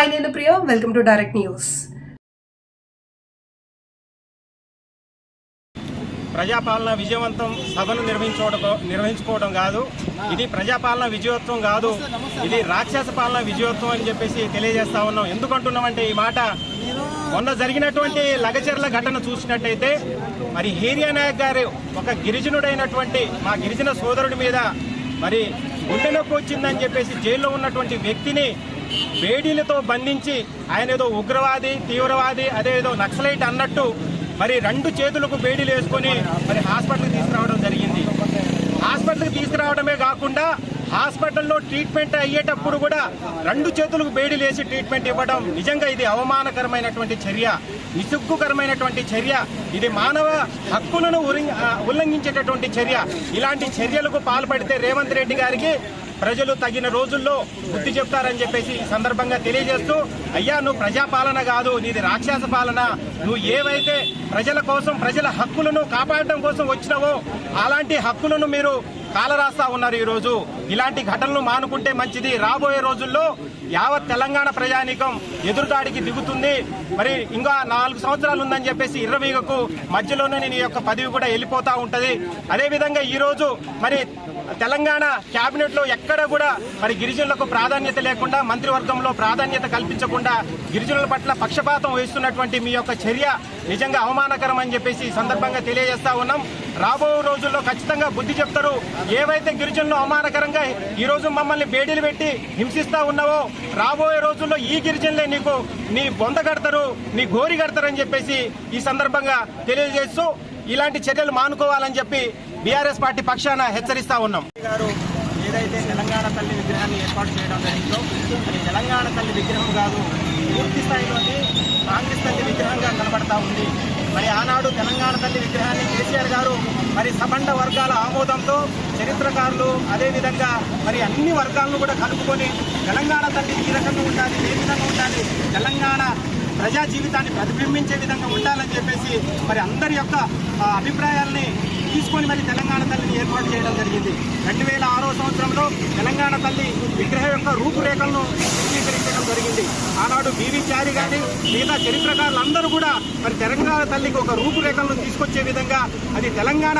Hi నేను Priya welcome to direct news ప్రజాపాలన విజయవంతం సభను నిర్వహించుకోవడం నిర్వహించుకోవడం కాదు. ఇది ప్రజాపాలన విజయోత్సవం కాదు. ఇది రాక్షస పాలన విజయోత్సవం అని చెప్పేసి తెలియజేస్తా ఉన్నాం. ఎందుకంటున్నామంటే ఈ మాట? మొన్న జరిగినటువంటి లగచర్ల ఘటన చూసినట్టయితే మరి హీరియా నాయక్ గారు ఒక గిరిజనుడైనటువంటి మా గిరిజన సోదరుడి మీద మరి గుండె నొప్పి వచ్చిందని చెప్పేసి జైల్లో ఉన్నటువంటి వ్యక్తిని బేడీలతో బంధించి ఆయన ఏదో ఉగ్రవాది తీవ్రవాది అదేదో నక్సలైట్ అన్నట్టు మరి రెండు చేతులకు బేడీలు వేసుకొని మరి హాస్పిటల్కి తీసుకురావడం జరిగింది. హాస్పిటల్కి తీసుకురావడమే కాకుండా హాస్పిటల్లో ట్రీట్మెంట్ అయ్యేటప్పుడు కూడా రెండు చేతులకు బేడీలు వేసి ట్రీట్మెంట్ ఇవ్వడం నిజంగా ఇది అవమానకరమైనటువంటి చర్య నిసుగ్గుకరమైనటువంటి చర్య ఇది మానవ హక్కులను ఉల్లంఘించేటటువంటి చర్య. ఇలాంటి చర్యలకు పాల్పడితే రేవంత్ రెడ్డి గారికి ప్రజలు తగిన రోజుల్లో బుద్ధి చెప్తారని చెప్పేసి ఈ సందర్భంగా తెలియజేస్తూ అయ్యా నువ్వు ప్రజాపాలన కాదు నీది రాక్షస పాలన. నువ్వు ఏవైతే ప్రజల కోసం ప్రజల హక్కులను కాపాడటం కోసం వచ్చినావో అలాంటి హక్కులను మీరు కాలరాస్తా ఉన్నారు ఈరోజు. ఇలాంటి ఘటనలు మానుకుంటే మంచిది. రాబోయే రోజుల్లో యావత్ తెలంగాణ ప్రజానీకం ఎదురుదాడికి దిగుతుంది. మరి ఇంకా నాలుగు సంవత్సరాలు ఉందని చెప్పేసి ఇరవీగకు మధ్యలోనే నేను ఈ యొక్క పదవి కూడా వెళ్ళిపోతా ఉంటుంది. అదేవిధంగా ఈరోజు మరి తెలంగాణ క్యాబినెట్లో ఎక్కడ కూడా మరి గిరిజనులకు ప్రాధాన్యత లేకుండా మంత్రివర్గంలో ప్రాధాన్యత కల్పించకుండా గిరిజనుల పట్ల పక్షపాతం వహిస్తున్నటువంటి మీ యొక్క చర్య నిజంగా అవమానకరం అని చెప్పేసి ఈ సందర్భంగా తెలియజేస్తా ఉన్నాం. రాబో రోజుల్లో ఖచ్చితంగా బుద్ధి చెప్తారు. ఏవైతే గిరిజనులు అవమానకరంగా ఈ రోజు మమ్మల్ని బేడీలు పెట్టి హింసిస్తా ఉన్నావో రాబోయే రోజుల్లో ఈ గిరిజనులే నీకు నీ బొంద కడతారు నీ గోరి కడతారని చెప్పేసి ఈ సందర్భంగా తెలియజేస్తూ ఇలాంటి చర్యలు మానుకోవాలని చెప్పి బీఆర్ఎస్ పార్టీ పక్షాన హెచ్చరిస్తా ఉన్నాం. గారు ఏదైతే తెలంగాణ తల్లి విగ్రహాన్ని ఏర్పాటు చేయడం జరిగిందో అది తెలంగాణ తల్లి విగ్రహం కాదు పూర్తి స్థాయిలోని కాంగ్రెస్ తల్లి విగ్రహంగా కనబడతా ఉంది. మరి ఆనాడు తెలంగాణ తల్లి విగ్రహాన్ని కేసీఆర్ గారు మరి సబండ వర్గాల ఆమోదంతో చరిత్రకారులు అదేవిధంగా మరి అన్ని వర్గాలను కూడా కలుపుకొని తెలంగాణ తల్లి ఈ రకంగా ఉండాలి ఏ విధంగా ఉండాలి తెలంగాణ ప్రజా జీవితాన్ని ప్రతిబింబించే విధంగా ఉండాలని చెప్పేసి మరి అందరి యొక్క అభిప్రాయాల్ని తీసుకొని మరి తెలంగాణ తల్లిని ఏర్పాటు చేయడం జరిగింది. రెండు వేల ఆరో సంవత్సరంలో తెలంగాణ తల్లి విగ్రహం యొక్క రూపురేఖలను జరిగింది. ఆనాడు బీవీ చారి గారి మిగతా చరిత్రకారులందరూ కూడా మరి తెలంగాణ తల్లికి ఒక రూపురేఖలను తీసుకొచ్చే విధంగా అది తెలంగాణ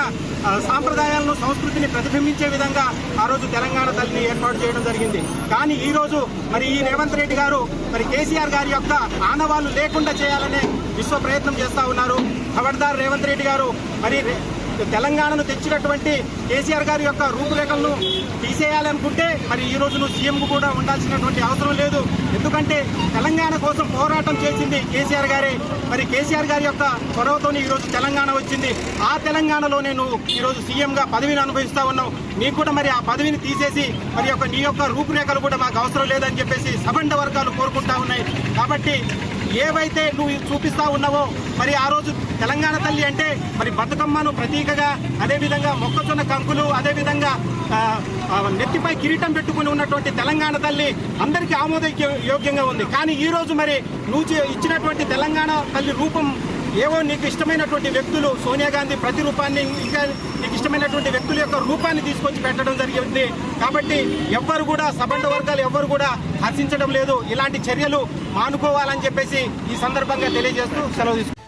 సాంప్రదాయాలను సంస్కృతిని ప్రతిబింబించే విధంగా ఆ రోజు తెలంగాణ తల్లిని ఏర్పాటు చేయడం జరిగింది. కానీ ఈ రోజు మరి ఈ రేవంత్ రెడ్డి గారు మరి కేసీఆర్ గారి యొక్క ఆనవాళ్ళు లేకుండా చేయాలనే విశ్వ ప్రయత్నం చేస్తా ఉన్నారు. ఖబర్దార్ రేవంత్ రెడ్డి గారు మరి తెలంగాణను తెచ్చినటువంటి కేసీఆర్ గారి యొక్క రూపురేఖలను తీసేయాలనుకుంటే మరి ఈ రోజు నువ్వు సీఎం కూడా ఉండాల్సినటువంటి అవసరం లేదు. ఎందుకంటే తెలంగాణ కోసం పోరాటం చేసింది కేసీఆర్ గారే. మరి కేసీఆర్ గారి యొక్క చొరవతోనే ఈ తెలంగాణ వచ్చింది. ఆ తెలంగాణలోనే నువ్వు ఈరోజు సీఎంగా పదవిని అనుభవిస్తా ఉన్నావు. నీకు కూడా మరి ఆ పదవిని తీసేసి మరి యొక్క నీ యొక్క రూపురేఖలు కూడా మాకు అవసరం లేదని చెప్పేసి సబండ వర్గాలు కోరుకుంటా ఉన్నాయి. కాబట్టి ఏవైతే నువ్వు చూపిస్తా ఉన్నావో మరి ఆ రోజు తెలంగాణ తల్లి అంటే మరి బతుకమ్మను ప్రతీకగా అదేవిధంగా మొక్కజొన్న కంకులు అదేవిధంగా నెత్తిపై కిరీటం పెట్టుకుని ఉన్నటువంటి తెలంగాణ తల్లి అందరికీ ఆమోద యోగ్యంగా ఉంది. కానీ ఈ రోజు మరి నువ్వు ఇచ్చినటువంటి తెలంగాణ తల్లి రూపం ఏవో నీకు ఇష్టమైనటువంటి వ్యక్తులు సోనియా గాంధీ ప్రతిరూపాన్ని ఇంకా నీకు ఇష్టమైనటువంటి వ్యక్తుల యొక్క రూపాన్ని తీసుకొచ్చి పెట్టడం జరిగింది. కాబట్టి ఎవ్వరు కూడా సబండ వర్గాలు ఎవ్వరు కూడా హర్షించడం లేదు. ఇలాంటి చర్యలు మానుకోవాలని చెప్పేసి ఈ సందర్భంగా తెలియజేస్తూ సెలవు